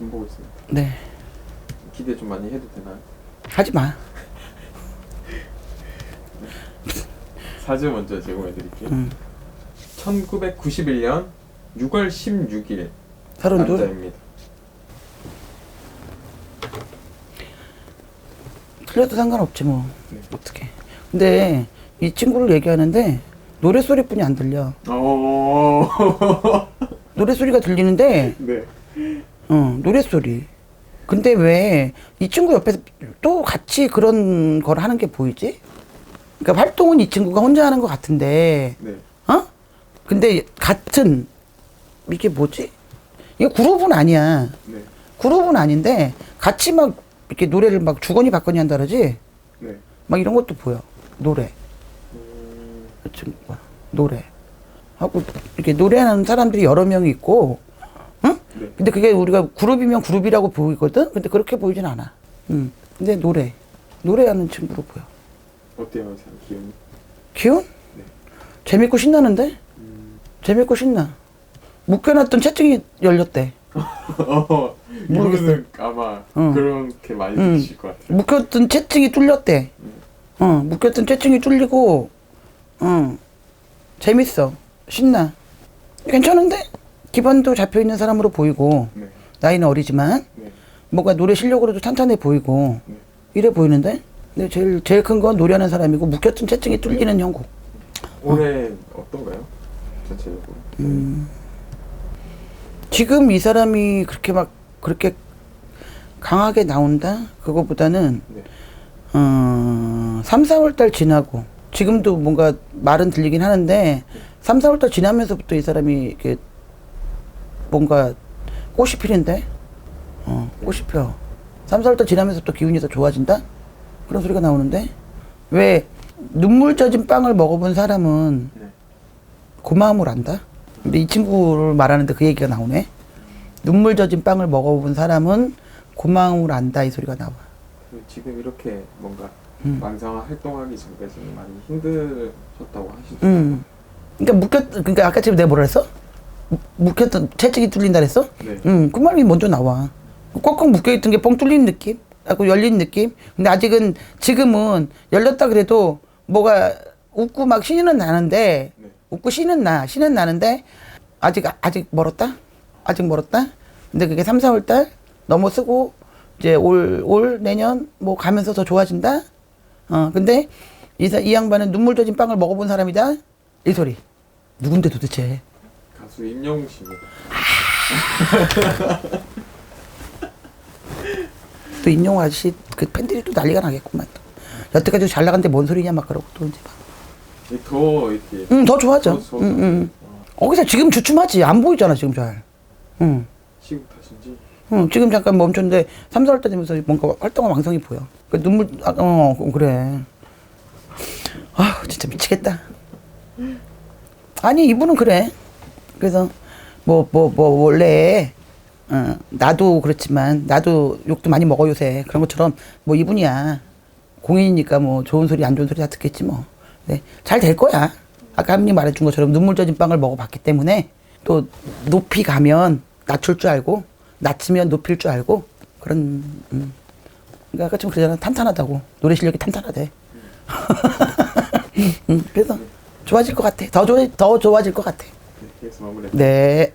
좀 보고 있습니다. 네. 기대 좀 많이 해도 되나요? 하지 마. 사진 먼저 제공해 드릴게요. 음. 1991년 6월 16일 서른둘. 남자입니다. 틀려도 상관없지 뭐. 네. 어떻게. 근데 이 친구를 얘기하는데 노래 소리뿐이 안 들려. 어. 노래 소리가 들리는데 네. 어, 노래 소리. 근데 왜 이 친구 옆에서 또 같이 그런 걸 하는 게 보이지? 그러니까 활동은 이 친구가 혼자 하는 것 같은데, 네. 어? 근데 같은 이게 뭐지? 이게 그룹은 아니야. 네. 그룹은 아닌데 같이 막 이렇게 노래를 막 주거니 받거니 한다 그러지? 네. 막 이런 것도 보여. 노래. 음, 그 친구가 노래. 하고 이렇게 노래하는 사람들이 여러 명이 있고, 응? 네. 근데 그게 우리가 그룹이면 그룹이라고 보이거든? 근데 그렇게 보이진 않아. 응. 근데 노래. 노래하는 친구로 보여. 어때요, 참 기운이? 기운? 네. 재밌고 신나는데? 음. 재밌고 신나. 묶여놨던 채팅이 열렸대. 어. 이분은 아마 응. 그렇게 많이 응. 느끼실 것 같아요. 묶였던 채팅이 뚫렸대. 어, 묶였던 채팅이 뚫리고, 어, 재밌어. 신나. 괜찮은데? 기반도 잡혀 있는 사람으로 보이고, 네. 나이는 어리지만, 네. 뭔가 노래 실력으로도 탄탄해 보이고, 네. 이래 보이는데? 근데 제일, 제일 큰 건 노래하는 사람이고, 묶였던 채팅이 뚫리는 형국. 올해 어 떤가요? 전체적으로. 음. 지금 이 사람이 그렇게 막, 그렇게 강하게 나온다? 그거보다는, 네. 어, 3, 4월 달 지나고, 지금도 뭔가 말은 들리긴 하는데, 3, 4월 달 지나면서부터 이 사람이 이렇게 뭔가 꽃이 피는데? 어, 꽃이 펴. 3, 4월 달 지나면서부터 기운이 더 좋아진다? 그런 소리가 나오는데? 왜 눈물 젖은 빵을 먹어본 사람은 네. 고마움을 안다? 근데 이 친구를 말하는데 그 얘기가 나오네? 눈물 젖은 빵을 먹어본 사람은 고마움을 안다 이 소리가 나와. 그 지금 이렇게 뭔가 음. 왕성한 활동하기 전까지는 많이 힘드셨다고 하시죠. 음. 그러니까 묶였, 그러니까 아까 지금 내가 뭐라 했어? 무- 묶였던 채찍이 뚫린다 그랬어? 네. 음, 그 말이 먼저 나와. 꽉꽉 묶여있던 게 뻥 뚫린 느낌? 하고 열린 느낌? 근데 아직은, 지금은 열렸다 그래도 뭐가 웃고 막 신은 나는데, 네. 웃고 신은 나, 신은 나는데, 아직, 아직 멀었다? 아직 멀었다? 근데 그게 3, 4월 달 넘어서고, 이제 올, 올, 내년 뭐 가면서 더 좋아진다? 어, 근데 이, 사- 이 양반은 눈물 젖은 빵을 먹어본 사람이다? 이 소리. 누군데 도대체? 가수 임영웅 씨입니다. 또 인용 아저씨 그 팬들이 또 난리가 나겠구만. 여태까지 잘 나간데 뭔 소리냐 막 그러고 또 이제 막. 더 이렇게 응, 더 좋아져. 더 응, 응. 어, 거기서 지금 주춤하지. 안 보이잖아, 지금 잘. 응. 시국 탓인지 응, 지금 잠깐 멈췄는데 3, 4월 때 되면서 뭔가 활동한 왕성이 보여. 그 눈물, 아, 어, 그래. 아 진짜 미치겠다. 아니, 이분은 그래. 그래서 뭐, 뭐, 뭐, 원래, 어, 나도 그렇지만, 나도 욕도 많이 먹어, 요새. 그런 것처럼, 뭐, 이분이야. 공인이니까 뭐, 좋은 소리, 안 좋은 소리 다 듣겠지, 뭐. 네, 잘 될 거야. 아까 한님 말해준 것처럼 눈물 젖은 빵을 먹어봤기 때문에, 또, 높이 가면 낮출 줄 알고, 낮추면 높일 줄 알고, 그런, 음. 그러니까 아까 좀 그러잖아. 탄탄하다고. 노래 실력이 탄탄하대. 음, 그래서 좋아질 것 같아. 더, 좋아, 더 좋아질 것 같아. 네, 여기서 마무리. 네.